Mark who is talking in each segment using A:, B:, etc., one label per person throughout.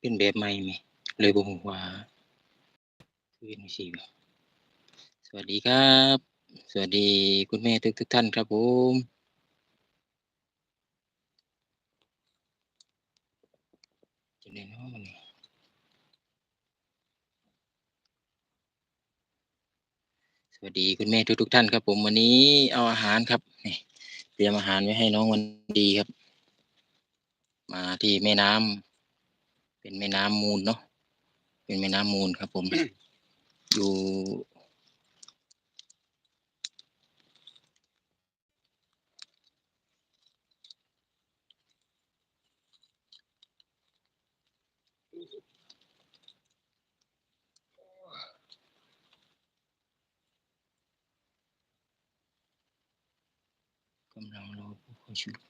A: เป็นแบบใหม่แหมเลยบ่ฮู้ว่าคือเฮ็ดจั่งซี้แหมสวัสดีครับ สวัสดีคุณแม่ทุกๆท่านครับผมจั่งใดน้อบัดนี้สวัสดีคุณแม่ทุกๆท่านครับผมวันนี้เอาอาหารครับนี่เตรียมอาหารไว้ให้น้องวันดีครับ มาที่แม่น้ำ เป็นแม่น้ำมูลเนาะเป็นแม่น้ำมูลครับ ผม อยู่กำลังรอผู้เข้าชมอืมส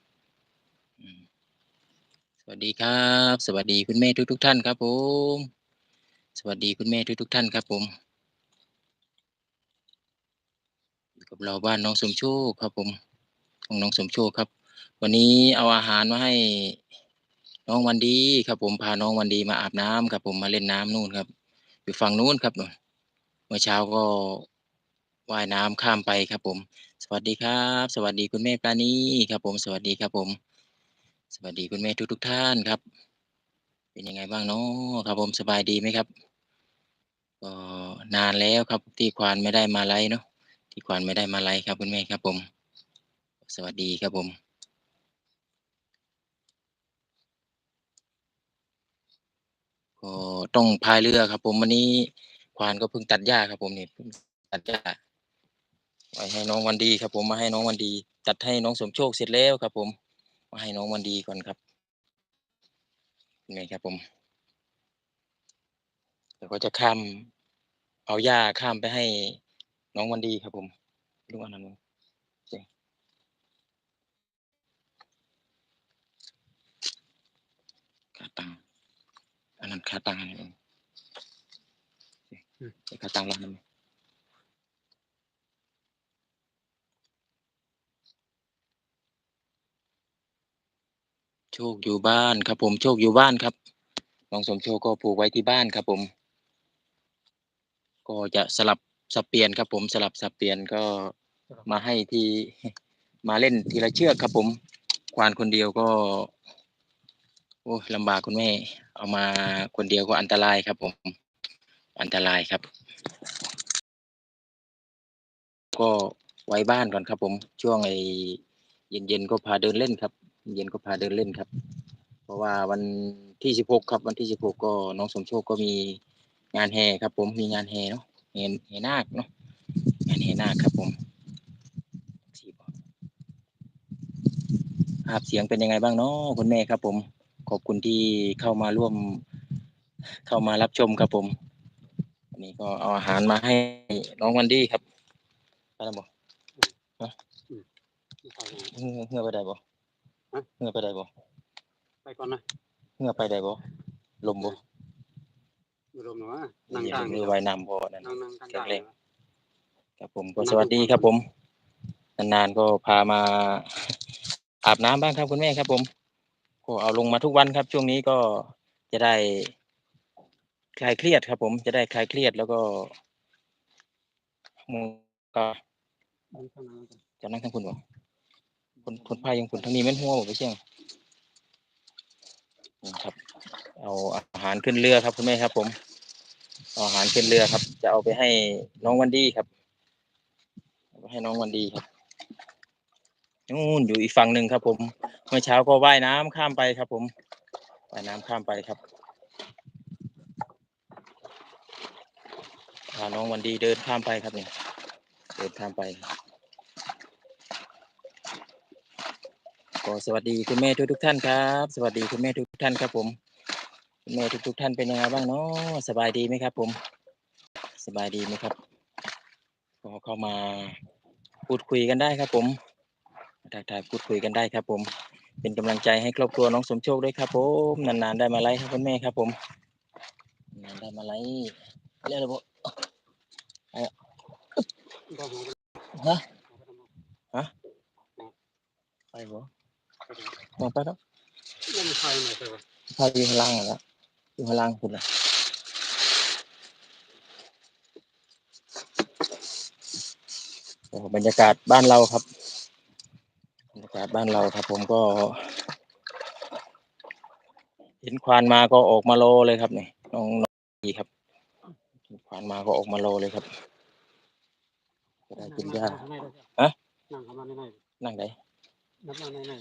A: วัสดีครับ สวัสดีคุณแม่ทุกๆท่านครับผม สวัสดีคุณแม่ทุกๆท่านครับผมอยู่กับเราบ้านน้องสมโชคครับผม ของน้องสมโชคครับ วันนี้เอาอาหารมาให้น้องวันดีครับผมพาน้องวันดีมาอาบน้ำครับผมมาเล่นน้ำนู่นครับ อยู่ฝั่งนู้นครับนู่นเมื่อเช้าก็ว่ายน้ำข้ามไปครับผม สวัสดีครับ สวัสดีคุณแม่ปราณีครับผม สวัสดีครับผม สวัสดีคุณแม่ทุกๆท่านครับ เป็นยังไงบ้างเนาะครับผมสบายดีไหมครับ?ก็นานแล้วครับที่ควานไม่ได้มาไลฟ์เนาะที่ควานไม่ได้มาไลฟ์ครับคุณแม่ครับผม สวัสดีครับผมก็ต้องพายเรือครับ ผมวันนี้ควานก็เพิ่งตัดหญ้าครับ ผมนี่เพิ่งตัดหญ้าไว้ให้น้องวันดีครับ ผมมาให้น้องวันดี ตัดให้น้องสมโชคเสร็จแล้วครับ ผม มาให้น้องวันดีก่อนครับนี่ครับผมเดี๋ยวก็จะข้าม เอาหญ้าข้ามไปให้น้องวันดีครับผมลุงเอาน้ำลงโอเคขาตั้งอันนั้นขาตั้งอันนี้โอเค
B: อืม
A: เอาขาตั้งลงนำ โชคอยู่บ้านครับผมโชคอยู่บ้านครับน้องสมโชคก็ผูกไว้ที่บ้านครับผม ก็จะสลับสับเปลี่ยนครับผมสลับสับเปลี่ยนก็มาให้ทีมาเล่นทีละเชือกครับผมควานคนเดียวก็ โอ้ยลำบากคุณแม่ เอามาคนเดียวก็อันตรายครับผม อันตรายครับ ก็ไว้บ้านก่อนครับผม ช่วงไอ้เย็นๆก็พาเดินเล่นครับ เย็นๆก็พาเดินเล่นครับ เพราะว่าวันที่16ครับวันที่16ก็น้องสมโชคก็มีงานแห่ครับ ผมมีงานแห่เนาะแห่แห่นาคเนาะงานแห่นาคครับผมภาพเสียงเป็นยังไงบ้างเนาะคุณแม่ครับ ผม ขอบคุณที่เข้ามาร่วม เข้ามารับชมครับผมวันนี้ก็เอาอาหารมาให้น้องวันดีครับไปแล้วบ่ฮะ
B: อืมไม่ไปไหน
A: เหือเหือไปได้บ่
B: ฮะ
A: เหือไปได้บ่
B: ไปก่อนนะ
A: เหือไปได้บ่ลมบ่
B: อยู่ลมหนูอะนั่ง
A: นี่
B: กลาง
A: มือว่ายน้ำบ่นั่น
B: นั่งนั่งกลาง
A: แข็งแรงครับผมก็
B: นั่ง
A: สวัสดี
B: ดู
A: ครับ
B: ค
A: ผ
B: วาม
A: มนานๆก็พามาอาบน้ำบ้างครับคุณแม่ครับ ผมก็เอาลงมาทุกวันครับ ช่วงนี้ก็จะได้คลายเครียดครับ ผมจะได้คลายเครียดแล้วก็อืมก็
B: นั่งข้างหน้ากัน
A: จะนั่งทางคุณบ่ ผลผลพายของคุณทางนี้แม่นหัวบ่ไปเชียงครับ เอาอาหารขึ้นเรือครับคุณแม่ครับ ผมเอาอาหารขึ้นเรือครับ จะเอาไปให้น้องวันดีครับไปให้น้องวันดีครับนู่นอยู่อีกฝั่งหนึ่งครับ ผม เมื่อเช้าก็ว่ายน้ำข้ามไปครับ ผมว่ายน้ำข้ามไปครับพาน้องวันดีเดินข้ามไปครับเนี่ยเดินข้ามไป ก็สวัสดีคุณแม่ทุกๆท่านครับ สวัสดีคุณแม่ทุกๆท่านครับผมคุณแม่ทุกๆท่านเป็นยังไงบ้างเนาะสบายดีไหมครับ ผม สบายดีไหมครับก็เข้ามาพูดคุยกันได้ครับ ผมทักทายพูดคุยกันได้ครับ ผม เป็นกำลังใจให้ครอบครัวน้องสมโชคด้วยครับ ผมนานๆได้มาไลฟ์ครับคุณแม่ครับ ผมนานๆได้มาไลฟ์เรียกอะไรบ่
B: บอกหนู
A: ฮะ
B: อาไปทำไม
A: ฮะไปบ่
B: ไปเดี๋ยว
A: มองไปแล้ว
B: นั่งใครหน่อยเถอะ
A: พาอยู่ข้างล่างนั่นแหล้วอยู่ข้างล่างคุณล่ะโอ้บรรยากาศบ้านเราครับบรรยากาศบ้านเราครับ ผมก็ เห็นควานมาก็ออกมาโลเลยครับนี่น้องน้องดีครับเห็นควานมาก็ออกมาโลเลยครับจะได้กินหญ้าฮะ
B: นั่งเข้ามาในใน
A: นั่งได้
B: นับนั่งในใน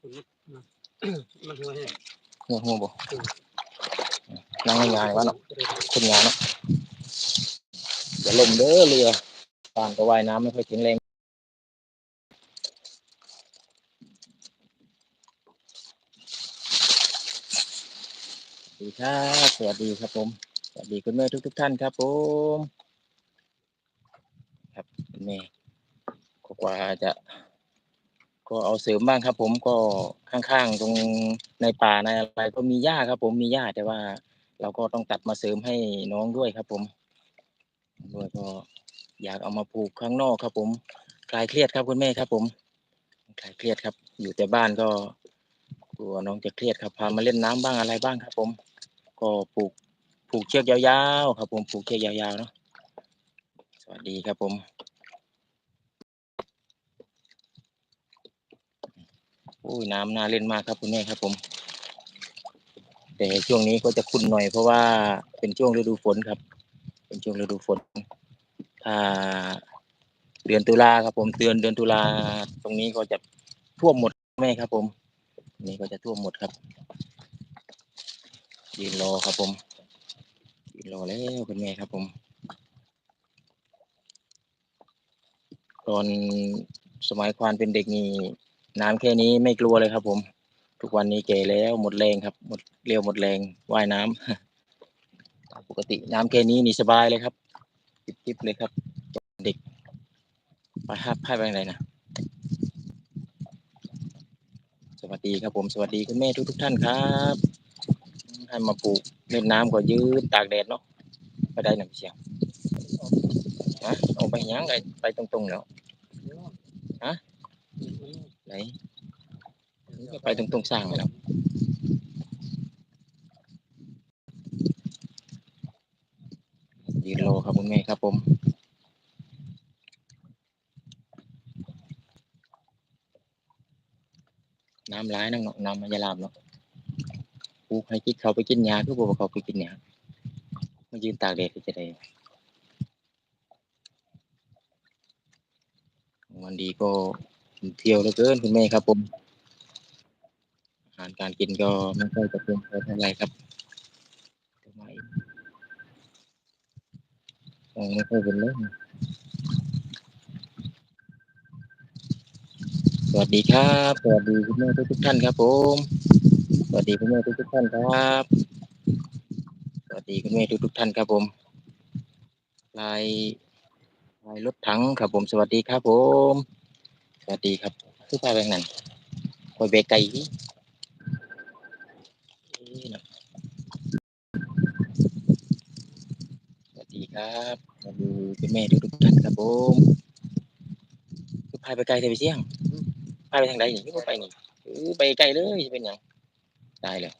B: คุณมันมันหัวแห้ง
A: หัวหัวบ่นั่งง่ายๆวะเนาะคนงานเนาะอย่าลมเด้อเรือป่านก็ว่ายน้ำไม่ค่อยแข็งแรงสวัสดีครับสวัสดีครับผม สวัสดีคุณแม่ทุกทุกๆท่านครับผม ครับคุณแม่ก็กว่าจะ ก็เอาเสริมบ้างครับ ผมก็ข้างๆตรงในป่าในอะไรก็มีหญ้าครับ ผมมีหญ้าแต่ว่า เราก็ต้องตัดมาเสริมให้น้องด้วยครับ ผมด้วยก็อยากเอามาปลูกข้างนอกครับ ผมคลายเครียดครับคุณแม่ครับ ผมคลายเครียดครับ อยู่แต่บ้านก็กลัวน้องจะเครียดครับพามาเล่นน้ำบ้างอะไรบ้างครับ ผม ก็ปลูกผูกเชือกยาวๆครับ ผมผูกเชือกยาวๆเนาะสวัสดีครับผม อ้ยน้ำน่าเล่นมากครับคุณแม่ครับผม แต่ช่วงนี้ก็จะคุ้นหน่อยเพราะว่าเป็นช่วงฤดูฝนครับ เป็นช่วงฤดูฝนถ้าเดือนตุลาครับผมเดือนเดือนตุลาตรงนี้ก็จะท่วมหมดแม่ครับ ผม นี่ก็จะท่วมหมดครับยืนรอครับผมยืนรอแล้วคุณแม่ครับผมตอนสมัยควานเป็นเด็กนี่ น้ำแค่นี้ไม่กลัวเลยครับ ผม ทุกวันนี้แก่แล้วหมดแรงครับ หมดเรียวหมดแรงว่ายน้ำปกติน้ำแค่นี้นี่สบายเลยครับจิบๆเลยครับ เด็กไปห้าพายไปไหนนะสวัสดีครับ ผมสวัสดีคุณแม่ทุกทุกท่านครับให้มาปลูกเล่นน้ำก็ยืนตากแดดเนาะไปได้หนังเสียงฮะออกไปยังไงไปตรงๆแล้วไหนนี่ ก็ไปตรงๆสร้างแล้วยืนรอครับคุณแม่ครับผมน้ำร้ายนั่งเนาะน้ำมันจะลามเนาะปลูกให้กินเขาไปกินยาคือบอกว่าเขาไปกินยามายืนตากแดดก็จะได้วันดีก็ เที่ยวเหลือเกินคุณแม่ครับผมอาหารการกินก็ไม่ค่อยจะเพียงพอเท่าไหรครับทำไมมองไม่ค่อยเป็นเลยสวัสดีครับสวัสดีคุณแม่ทุกทุกท่านครับผมสวัสดีคุณแม่ทุกทุกท่านครับสวัสดีคุณแม่ทุกทุกท่านครับผมลายลายรถถังครับผมสวัสดีครับผม วัสดีครับ คือไปแบบนั้นคอยเบกไก่อีกเอ้ยเนาะสวัสดีครับสวัสดีคุณแม่ทุกทุกท่านครับผมคือพาไปไกลแต่ไปเสี่ยงพาไปทางใดนี่คือบ่ไปนี่เออไปไกลเลยสิเป็นยังตายแล้ว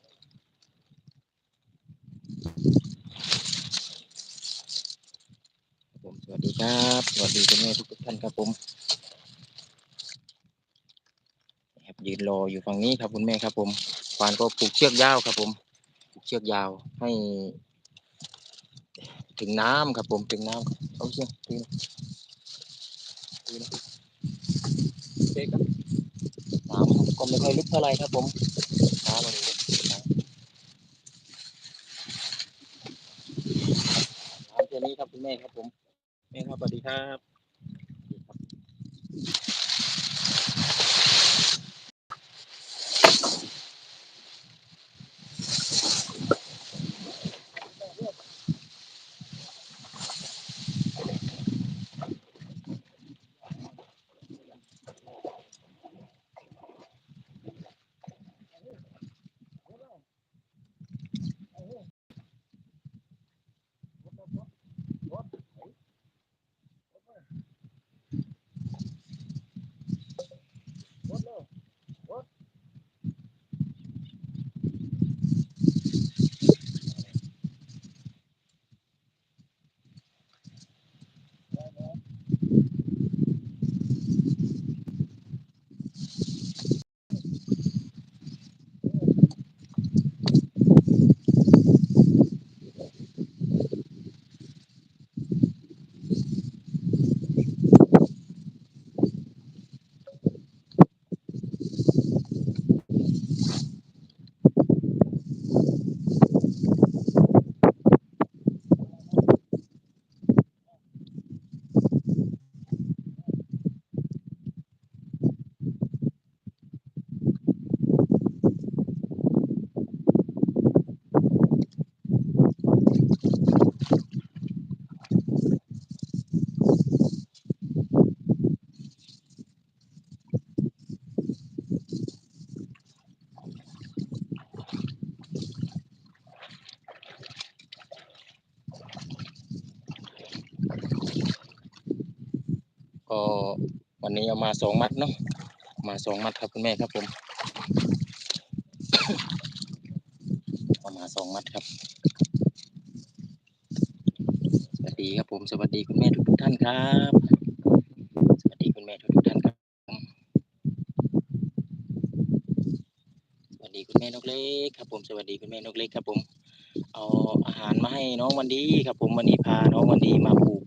A: ครับผมสวัสดีครับ สวัสดีคุณแม่ทุกทุกท่านครับผมครับ ยืนรออยู่ฝั่งนี้ครับคุณแม่ครับ ผมควานก็ผูกเชือกยาวครับ ผมผูกเชือกยาวให้ ถึงน้ำครับ ผมถึงน้ำเอาเชือกถึงถึงนะเช็คครับน้ำก็ไม่ค่อยลึกเท่าไหร่ครับ ผมน้ำมันน้ำแค่นี้ครับคุณแม่ครับ ผมแม่ครับสวัสดีครับ มาสองมัดเนาะมาสองมัดครับคุณแม่ครับผมเอามาสองมัดครับ สวัสดีครับผม สวัสดีคุณแม่ทุกท่านครับสวัสดีคุณแม่ทุกท่านครับสวัสดีคุณแม่นกเล็กครับ ผมสวัสดีคุณแม่นกเล็กครับ ผม เอาอาหารมาให้น้องวันดีครับ ผมวันนี้พาน้องวันดีมาปลูก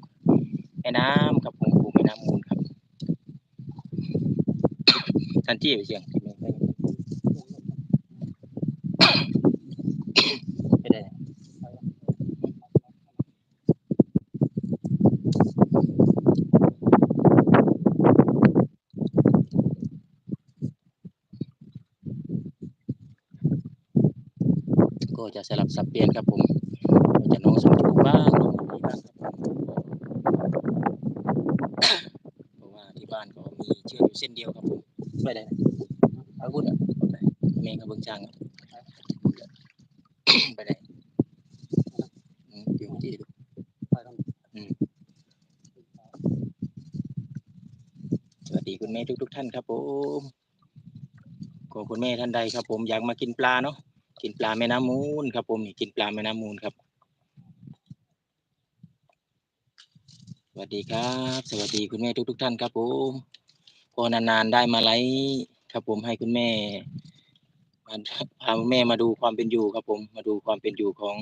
A: แม่น้ำครับผมปลูกแม่น้ำมูลครับ ทันจี้ไปเชียงไปได้ ก็จะสลับสับเปลี่ยนครับผมก็จะน้องสมทูบ้างน้องวันดีบ้างครับผมเพราะว่าที่บ้านก็มีเชือกอยู่เส้นเดียวครับผมไปได้นะเอาพูดอะไปแม่ก็เบิ่งจ้างอะไปได้อืมอยู่ที่ดู
B: ไปกัน
A: สวัสดีคุณแม่ ทุกทุกท่านครับผมก็คุณแม่ท่านใดครับ ผมอยากมากินปลาเนาะกินปลาแม่น้ำมูลครับ ผมนี่กินปลาแม่น้ำมูลครับสวัสดีครับ สวัสดีคุณแม่ทุกทุกท่านครับผมก็นานๆได้มาไลฟ์ครับ ผมให้คุณแม่มาพาแม่มาดูความเป็นอยู่ครับ ผมมาดูความเป็นอยู่ของ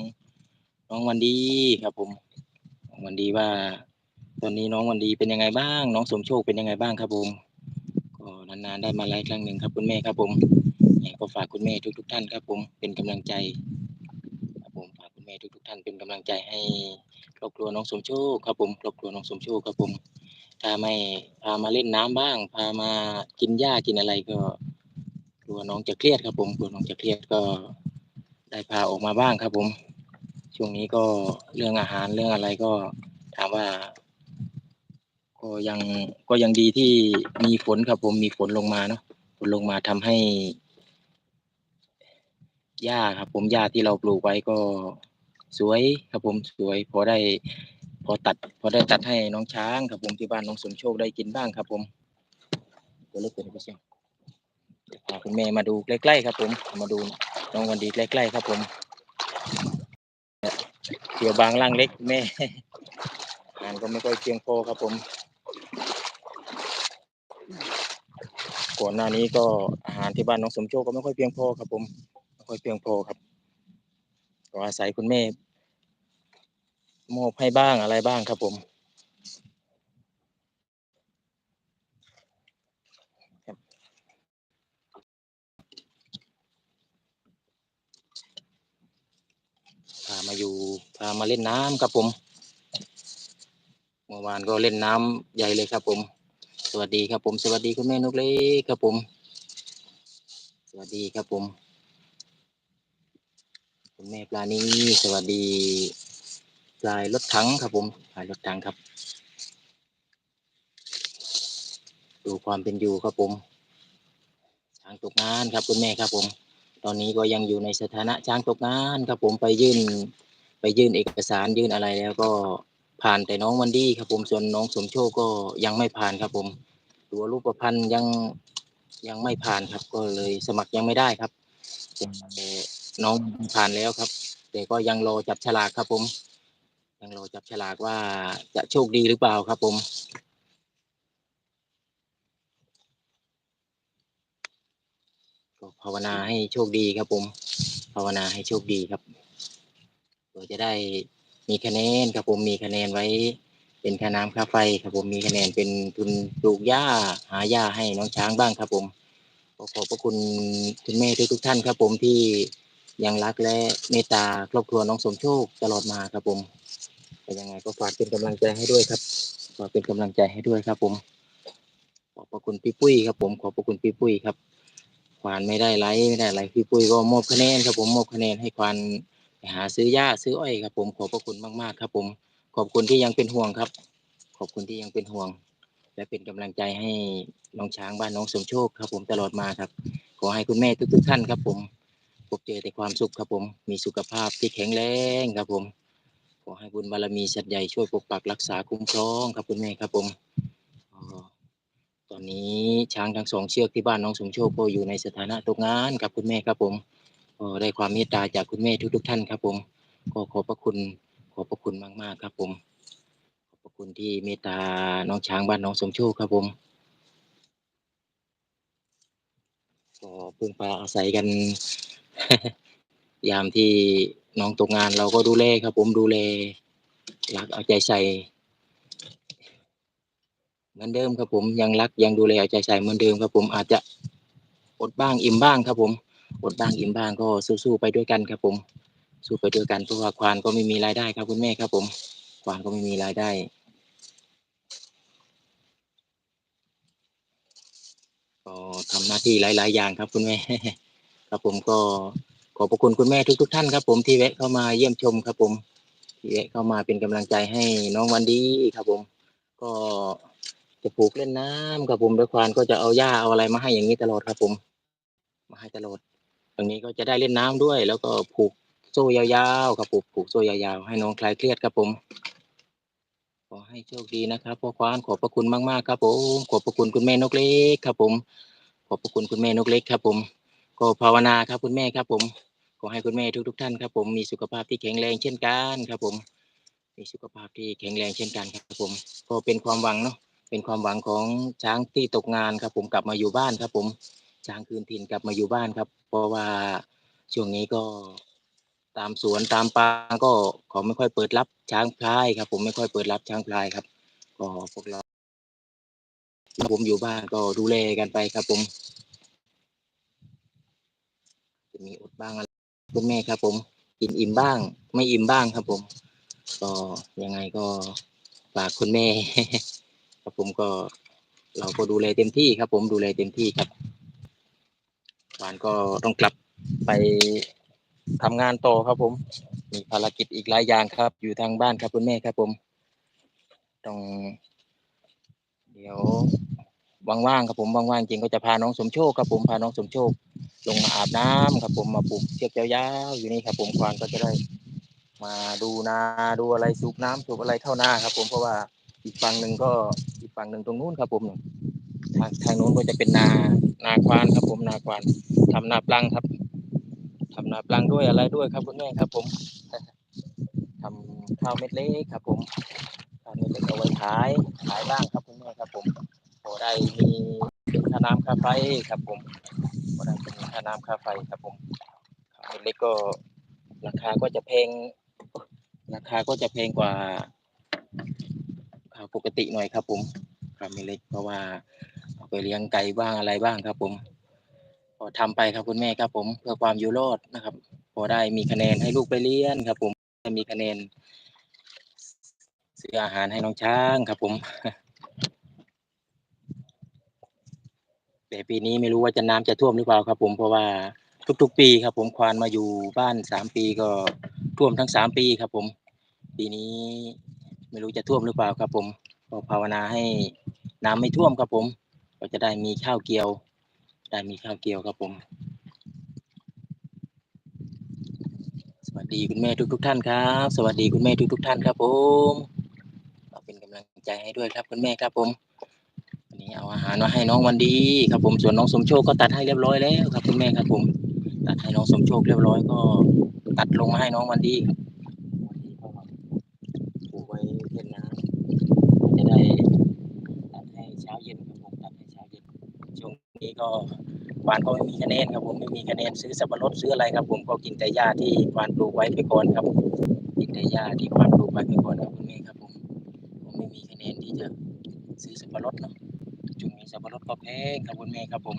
A: น้องวันดีครับ ผมวันดีว่า ตอนนี้น้องวันดีเป็นยังไงบ้าง น้องสมโชคเป็นยังไงบ้างครับผม นานได้มาไลฟ์ครั้งหนึ่งครับคุณแม่ครับผมยังไงก็ฝากคุณแม่ทุก ๆท่านครับผมเป็นกำลังใจครับผมฝากคุณแม่ทุก ๆท่านเป็นกำลังใจให้ครอบครัวน้องสมโชคครับผมครอบครัวน้องสมโชคครับผมถ้าไม่พามาเล่นน้ำบ้าง พามากินหญ้ากินอะไรก็กลัวน้องจะเครียดครับผมกลัวน้องจะเครียดก็ได้พาออกมาบ้างครับผม ช่วงนี้ก็เรื่องอาหารเรื่องอะไรก็ถามว่า ก็ยังก็ยังดีที่มีฝนครับผมมีฝนลงมาเนาะฝนลงมาทำให้หญ้าครับ ผมหญ้าที่เราปลูกไว้ก็สวยครับผมสวย พอได้ พอตัด พอได้ตัดให้น้องช้างครับผมที่บ้านน้องสมโชคได้กินบ้างครับ ผมตัวเล็กตัวนี้ก็เสียงเดี๋ยวพาคุณแม่มาดูใกล้ๆครับ ผม มาดูน้องวันดีใกล้ๆครับ ผมเกี่ยวบางร่างเล็กแม่อาหารก็ไม่ค่อยเพียงพอครับผม ก่อนหน้านี้ก็อาหารที่บ้านน้องสมโชคก็ไม่ค่อยเพียงพอครับ ผมไม่ค่อยเพียงพอครับก็อาศัยคุณแม่มอบให้บ้างอะไรบ้างครับ ผมพามาอยู่พามาเล่นน้ำครับผมเมื่อวานก็เล่นน้ำใหญ่เลยครับผม สวัสดีครับผม สวัสดีคุณแม่นกเล็กครับผม สวัสดีครับผม คุณแม่ปลานี้สวัสดีปลายรถถังครับผมปลายรถถังครับ ดูความเป็นอยู่ครับผมช้างตกงานครับคุณแม่ครับผม ตอนนี้ก็ยังอยู่ในสถานะช้างตกงานครับผมไปยื่น ไปยื่นเอกสารยื่นอะไรแล้วก็ ผ่านแต่น้องวันดี้ครับผมส่วนน้องสมโชคก็ยังไม่ผ่านครับผม ตัวรูปพันธ์ยังยังไม่ผ่านครับ ก็เลยสมัครยังไม่ได้ครับแต่น้องผ่านแล้วครับ แต่ก็ยังรอจับฉลากครับผม ยังรอจับฉลากว่าจะโชคดีหรือเปล่าครับผมก็ภาวนาให้โชคดีครับผม ภาวนาให้โชคดีครับเพื่อจะได้ มีคะแนนครับผมมีคะแนนไว้ เป็นค่าน้ำค่าไฟครับผมมีคะแนนเป็นทุนปลูกหญ้าหาหญ้าให้น้องช้างบ้างครับผมขอขอบพระคุณคุณแม่ทุกทุกท่านครับผมที่ยังรักและเมตตาครอบครัวน้องสมโชคตลอดมาครับผมแต่ยังไงก็ฝากเป็นกำลังใจให้ด้วยครับฝากเป็นกำลังใจให้ด้วยครับ ผม ขอบพระคุณพี่ปุ้ยครับผม ขอบพระคุณพี่ปุ้ยครับควานไม่ได้ไลฟ์ไม่ได้อะไรพี่ปุ้ยก็มอบคะแนนครับผมมอบคะแนนให้ควาน ไปหาซื้อหญ้าซื้ออ้อยครับ ผมขอบพระคุณมากๆครับ ผม ขอบคุณที่ยังเป็นห่วงครับ ขอบคุณที่ยังเป็นห่วง และเป็นกำลังใจให้น้องช้างบ้านน้องสมโชคครับ ผมตลอดมาครับ ขอให้คุณแม่ทุก ๆ ท่านครับ ผมพบเจอแต่ความสุขครับ ผมมีสุขภาพที่แข็งแรงครับ ผม ขอให้บุญบารมีสัตย์ใหญ่ช่วยปกปักรักษาคุ้มครองครับคุณแม่ครับ ผมอ๋อนนี้ช้างทั้งสองเชือกที่บ้านน้องสมโชคก็อยู่ในสถานะตกงานกับคุณแม่ครับผม ก็ได้ความเมตตาจากคุณแม่ทุกๆท่านครับ ผมก็ขอบพระคุณขอบพระคุณมากๆครับ ผม ขอบพระคุณที่เมตตาน้องช้างบ้านน้องสมโชคครับผมก็พึ่งพาอาศัยกัน ยามที่น้องตกงานเราก็ดูแลครับ ผมดูแลรักเอาใจใส่เหมือนเดิมครับผมยังรักยังดูแลเอาใจใส่เหมือนเดิมครับ ผมอาจจะอดบ้างอิ่มบ้างครับผม อดบ้างอิ่มบ้างก็สู้ๆไปด้วยกันครับผม สู้ไปด้วยกันเพราะว่าควานก็ไม่มีรายได้ครับคุณแม่ครับผม ควานก็ไม่มีรายได้ก็ทำหน้าที่หลาย ๆ อย่างครับคุณแม่ครับผมก็ขอบพระคุณคุณแม่ทุก ๆ ท่านครับ ผมที่แวะเข้ามาเยี่ยมชมครับ ผมที่แวะเข้ามาเป็นกำลังใจให้น้องวันดีครับ ผม ก็จะปลูกเล่นน้ำครับผมโดยควานก็จะเอาหญ้าเอาอะไรมาให้อย่างนี้ตลอดครับ ผม มาให้ตลอด ตรงนี้ก็จะได้เล่นน้ำด้วย แล้วก็ผูกโซ่ยาวๆครับผูกผูกโซ่ยาวๆให้น้องคลายเครียดครับผม ขอให้โชคดีนะครับพ่อควานขอบพระคุณมากๆครับผมขอบพระคุณคุณแม่นกเล็กครับผม ขอบพระคุณคุณแม่นกเล็กครับ ผม ก็ภาวนาครับคุณแม่ครับ ผม ขอให้คุณแม่ทุก ๆ ท่านครับ ผมมีสุขภาพที่แข็งแรงเช่นกันครับ ผม มีสุขภาพที่แข็งแรงเช่นกันครับผม ก็เป็นความหวังเนาะเป็นความหวังของช้างที่ตกงานครับ ผมกลับมาอยู่บ้านครับ ผม ช้างคืนถิ่นกลับมาอยู่บ้านครับ เพราะว่าช่วงนี้ก็ตามสวนตามป่าก็เขาไม่ค่อยเปิดรับช้างพลายครับ ผมไม่ค่อยเปิดรับช้างพลายครับก็พวกเราผมอยู่บ้านก็ดูแลกันไปครับ ผมจะมีอดบ้างอะไรคุณแม่ครับ ผมกินอิ่มบ้าง ไม่อิ่มบ้างครับ ผม ก็ยังไงก็ฝากคุณแม่ครับผมก็เราก็ดูแลเต็มที่ครับ ผมดูแลเต็มที่ครับ วานก็ต้องกลับไปทำงานต่อครับผม มีภารกิจอีกหลายอย่างครับ อยู่ทางบ้านครับคุณแม่ครับผม ต้อง เดี๋ยวว่างๆครับผมว่างๆจริงก็จะพาน้องสมโชคครับผมพาน้องสมโชค ลงมาอาบน้ำครับผมมาปลูกเชือกยาวๆอยู่นี่ครับผมควานก็จะได้ มาดูนาดูอะไรสูบน้ำสูบอะไรเข้านาครับ ผมเพราะว่าอีกฝั่งหนึ่งก็อีกฝั่งหนึ่งตรงนู้นครับผม ทางทางนู้นก็จะเป็นนานาควานครับ ผมนาควานทำนาปลังครับทำนาปลังด้วยอะไรด้วยครับคุณแม่ครับ ผมทำข้าวเม็ดเล็กครับ ผมข้าวเม็ดเล็กเอาไว้ขายขายบ้างครับคุณแม่ครับ ผมพอได้มีเป็นค่าน้ำค่าไฟครับ ผมพอได้เป็นค่าน้ำค่าไฟครับ ผมข้าวเม็ดเล็กก็ราคาก็จะแพงราคาก็จะแพงกว่าข้าวปกติหน่อยครับ ผมข้าวเม็ดเล็กเพราะว่า ไปเลี้ยงไก่บ้างอะไรบ้างครับ ผมพอทำไปครับคุณแม่ครับ ผมเพื่อความอยู่รอดนะครับ พอได้มีคะแนนให้ลูกไปเรียนครับ ผมได้มีคะแนนซื้ออาหารให้น้องช้างครับ ผมแต่ปีนี้ไม่รู้ว่าจะน้ำจะท่วมหรือเปล่าครับ ผมเพราะว่าทุกๆ ปีครับ ผมควานมาอยู่บ้านสามปีก็ท่วมทั้งสามปีครับ ผม ปีนี้ไม่รู้จะท่วมหรือเปล่าครับ ผมก็ภาวนาให้น้ำไม่ท่วมครับผม ก็จะได้มีข้าวเกี่ยว ได้มีข้าวเกี่ยวครับผม สวัสดีคุณแม่ทุกๆท่านครับ สวัสดีคุณแม่ทุกๆท่านครับผมเราเป็นกำลังใจให้ด้วยครับคุณแม่ครับผมวันนี้เอาอาหารมาให้น้องวันดีครับผม ส่วนน้องสมโชคก็ตัดให้เรียบร้อยแล้วครับคุณแม่ครับผม ตัดให้น้องสมโชคเรียบร้อยก็ตัดลงมาให้น้องวันดีครับวันดีก็ปลูกไว้เล่นน้ำจะได้ตัดให้เช้าเย็นครับผมตัดให้เช้าเย็นช่วงนี้ ก็ควานก็ไม่มีคะแนนครับผมไม่มีคะแนนซื้อสับปะรดซื้ออะไรครับ ผมก็กินแต่หญ้าที่ควานปลูกไว้ไปก่อนครับ กินแต่หญ้าที่ควานปลูกไว้ไปก่อนครับคุณแม่ครับผมผมไม่มีคะแนนที่จะซื้อสับปะรดเนาะช่วงนี้สับปะรดก็แพงครับคุณแม่ครับผม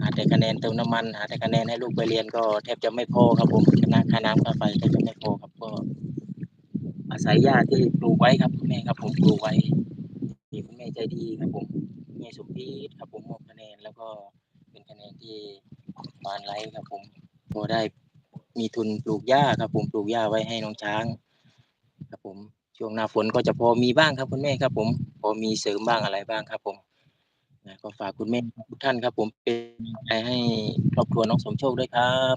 A: หาแต่คะแนนเติมน้ำมันหาแต่คะแนนให้ลูกไปเรียนก็แทบจะไม่พอครับผมคณะค่าน้ำค่าไฟแทบจะไม่พอครับก็ อาศัยหญ้าที่ปลูกไว้ครับคุณแม่ครับผมปลูกไว้มีคุณแม่ใจดีครับผม คุณแม่สมพิษครับผมมอบคะแนนแล้วก็เป็นคะแนนที่บานไร้ครับผมพอได้มีทุนปลูกหญ้าครับผมปลูกหญ้าไว้ให้น้องช้างครับผมช่วงหน้าฝนก็จะพอมีบ้างครับคุณแม่ครับ ผมพอมีเสริมบ้างอะไรบ้างครับ ผมนะก็ฝากคุณแม่ทุกท่านครับ ผมเป็นใจให้ครอบครัวน้องสมโชคด้วยครับ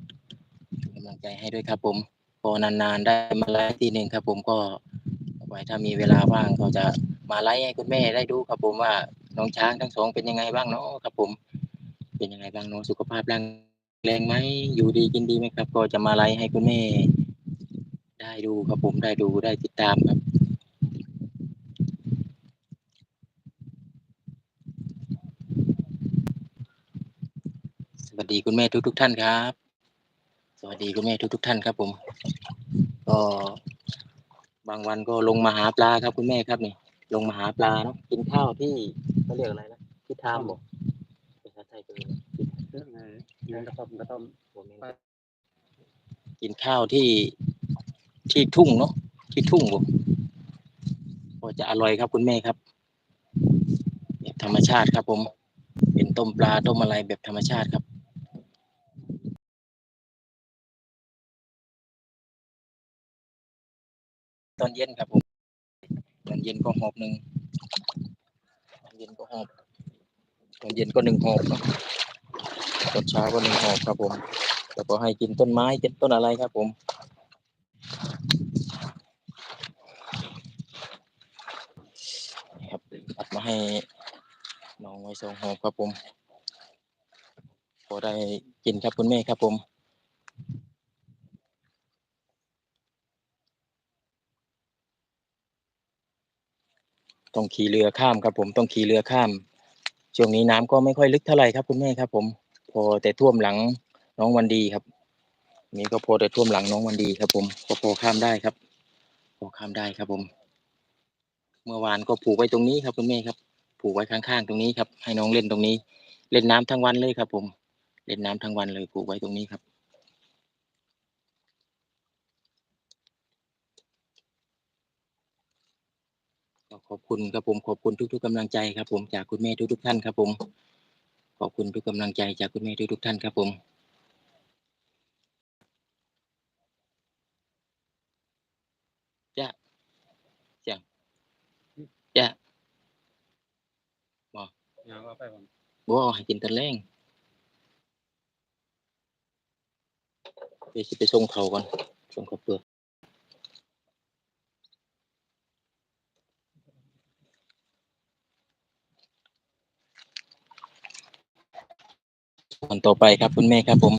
A: เป็นกำลังใจให้ด้วยครับ ผมพอนานๆได้มาไลฟ์ทีหนึ่งครับ ผมก็ไว้ถ้ามีเวลาว่างก็จะมาไลฟ์ให้คุณแม่ได้ดูครับ ผมว่า น้องช้างทั้งสองเป็นยังไงบ้างเนาะครับผม เป็นยังไงบ้างเนาะสุขภาพร่างแรงไหมอยู่ดีกินดีไหมครับ ก็จะมาไลฟ์ให้คุณแม่ ได้ดูครับผมได้ดูได้ติดตามครับสวัสดีคุณแม่ทุกทุกท่านครับ สวัสดีคุณแม่ทุกทุกท่านครับ ผม ก็บางวันก็ลงมาหาปลาครับคุณแม่ครับนี่ลงมาหาปลาเนาะกินข้าวที่ เขาเรียกอะไรนะที่ทามบอกภาษาไทยเป็นยังไง
B: เรื่องไงเรื่องกระต้มกระต้ม
A: ผมเองกินข้าวที่ที่ทุ่งเนาะที่ทุ่งผมก็จะอร่อยครับคุณแม่ครับแบบธรรมชาติครับ ผม เป็นต้มปลาต้มอะไรแบบธรรมชาติครับตอนเย็นครับผมตอนเย็นก็หอบหนึ่งตอนเย็นก็หอบตอนเย็นก็หนึ่งหอบตอนเช้าก็หนึ่งหอบครับผม แล้วก็ให้กินต้นไม้เจ็ดต้นอะไรครับผมครับตัดมาให้น้องไว้สองหอบครับผมพอได้กินครับคุณแม่ครับผม ต้องขี่เรือข้ามครับ ผมต้องขี่เรือข้าม ช่วงนี้น้ำก็ไม่ค่อยลึกเท่าไหร่ครับ คุณแม่ครับ ผม พอแต่ท่วมหลังน้องวันดีครับ นี่ก็พอแต่ท่วมหลังน้องวันดีครับ ผมก็พอข้ามได้ครับ พอข้ามได้ครับผม เมื่อวานก็ผูกไว้ตรงนี้ครับคุณแม่ครับ ผูกไว้ข้างๆตรงนี้ครับ ให้น้องเล่นตรงนี้ เล่นน้ำทั้งวันเลยครับ ผม เล่นน้ำทั้งวันเลยผูกไว้ตรงนี้ครับ ขอบคุณครับผมขอบคุณทุก ๆกำลังใจครับผมจากคุณแม่ทุกๆท่านครับผม ขอบคุณทุกกำลังใจจากคุณแม่ทุกๆท่านครับผมจะจะจะ
B: ยาวเอาไปผม
A: บ่เอาให้กินตะแรงเดี๋ยวสิไปส่งเขาก่อนส่งเขาวเปลือก ต่อไปครับ คุณแม่ครับ ผม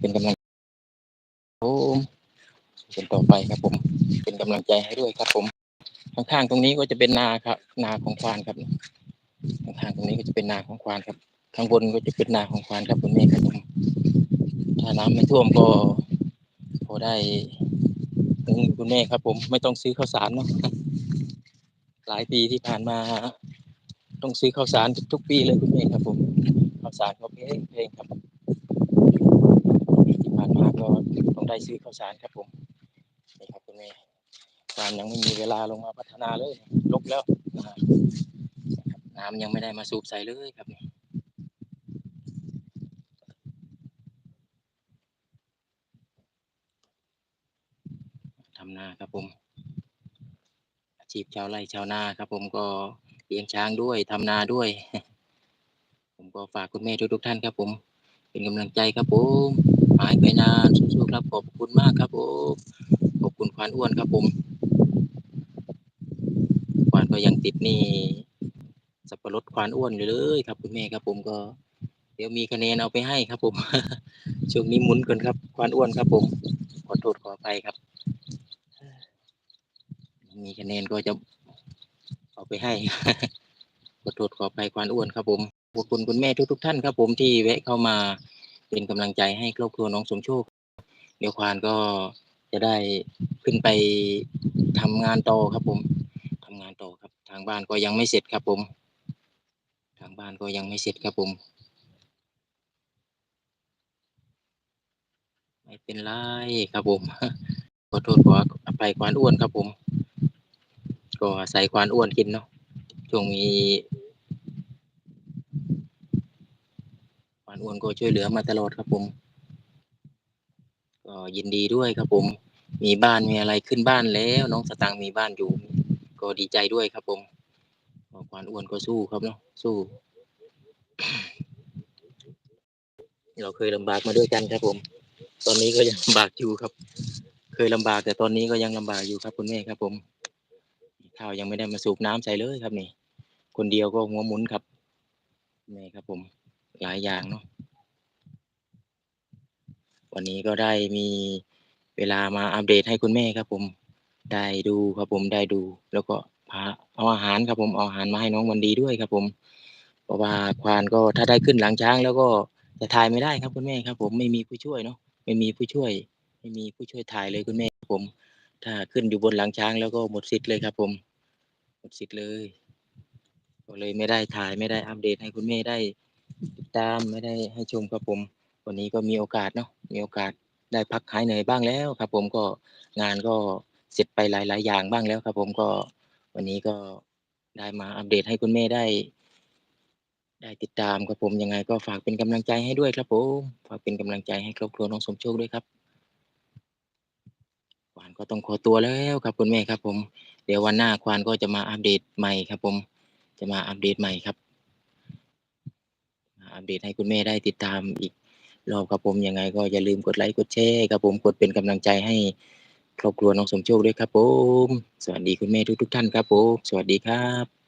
A: เป็นกำลังผมเป็นต่อไปครับ ผม เป็นกำลังใจให้ด้วยครับ ผมข้างๆตรงนี้ก็จะเป็นนาครับ นาของควานครับข้างๆตรงนี้ก็จะเป็นนาของควานครับ ข้างบนก็จะเป็นนาของควานครับ คุณแม่ครับผมถ้าน้ำไม่ท่วมก็พอได้ถึงคุณแม่ครับ ผมไม่ต้องซื้อข้าวสารเนาะหลายปีที่ผ่านมา ต้องซื้อข้าวสารทุกปีเลยคุณแม่ครับผมาวสารก็แพงแพงครับที่ผ่านมาก็ต้องได้ซื้อข้าวสารครับผมนี่ครับคุณแม่การยังไม่มีเวลาลงมาพัฒนาเลยลกแล้วนะครับน้ำยังไม่ได้มาสูบใส่เลยครับนี่ทำนาครับผม อาชีพชาวไร่ชาวนาครับผมก็เลี้ยงช้างด้วยทำนาด้วย ผมก็ฝากคุณแม่ทุกๆท่านครับผม เป็นกำลังใจครับผมหายไปนานสู้ๆครับขอบคุณมากครับผมขอบคุณควานอ้วนครับผมควานก็ยังติดนี่สับปะรดควานอ้วนอยู่เลยครับ คุณแม่ครับผมก็ เดี๋ยวมีคะแนนเอาไปให้ครับผมช่วงนี้หมุนกันครับ ควานอ้วนครับ ผมขอโทษขออภัยครับมีคะแนนก็จะเอาไปให้ขอโทษขออภัยควานอ้วนครับผม ขอบคุณคุณแม่ทุกๆท่านครับผมที่แวะเข้ามาเป็นกำลังใจให้ครอบครัวน้องสมโชค เดี๋ยวควานก็จะได้ขึ้นไปทำงานต่อครับผมทำงานต่อครับ ทางบ้านก็ยังไม่เสร็จครับผม ทางบ้านก็ยังไม่เสร็จครับผมไม่เป็นไรครับผมขอโทษขออภัยควานอ้วนครับผม ก็อาศัยควานอ้วนกินเนาะช่วงมีควานอ้วนก็ช่วยเหลือมาตลอดครับผม ก็ยินดีด้วยครับผม มีบ้านมีอะไรขึ้นบ้านแล้ว น้องสตางค์มีบ้านอยู่ ก็ดีใจด้วยครับผมก็ควานอ้วนก็สู้ครับเนาะสู้ เราเคยลำบากมาด้วยกันครับผม ตอนนี้ก็ยังลำบากอยู่ครับ เคยลำบากแต่ตอนนี้ก็ยังลำบากอยู่ครับคุณแม่ครับผมข้าวยังไม่ได้มาสูบน้ำใส่เลยครับนี่ คนเดียวก็หัวหมุนครับแม่ครับผมหลายอย่างเนาะวันนี้ก็ได้มีเวลามาอัปเดตให้คุณแม่ครับ ผม ได้ดูครับผมได้ดู แล้วก็พาเอาอาหารครับผมเอาอาหารมาให้น้องวันดีด้วยครับ ผม เพราะว่าควานก็ถ้าได้ขึ้นหลังช้าง แล้วก็จะถ่ายไม่ได้ครับคุณแม่ครับ ผมไม่มีผู้ช่วยเนาะไม่มีผู้ช่วย ไม่มีผู้ช่วยถ่ายเลยคุณแม่ครับผม ถ้าขึ้นอยู่บนหลังช้าง แล้วก็หมดสิทธิ์เลยครับ ผมหมดสิทธิ์เลยก็เลยไม่ได้ถ่ายไม่ได้อัปเดตให้คุณแม่ได้ ติดตามไม่ได้ให้ชมครับผม วันนี้ก็มีโอกาสเนาะมีโอกาสได้พักหายเหนื่อยบ้างแล้วครับ ผมก็งานก็เสร็จไปหลาย ๆ อย่างบ้างแล้วครับ ผมก็วันนี้ก็ได้มาอัปเดตให้คุณแม่ได้ ได้ติดตามครับผมยังไงก็ฝากเป็นกำลังใจให้ด้วยครับผมฝากเป็นกำลังใจให้ครอบครัวน้องสมโชคด้วยครับควานก็ต้องขอตัวแล้วครับคุณแม่ครับ ผม เดี๋ยววันหน้าควานก็จะมาอัปเดตใหม่ครับ ผม จะมาอัปเดตใหม่ครับ อัปเดตให้คุณแม่ได้ติดตามอีกรอบครับผมยังไงก็อย่าลืมกดไลค์กดแชร์ครับผมกดเป็นกำลังใจให้ครอบครัวน้องสมโชคด้วยครับผม สวัสดีคุณแม่ทุกทุกๆท่านครับผม สวัสดีครับ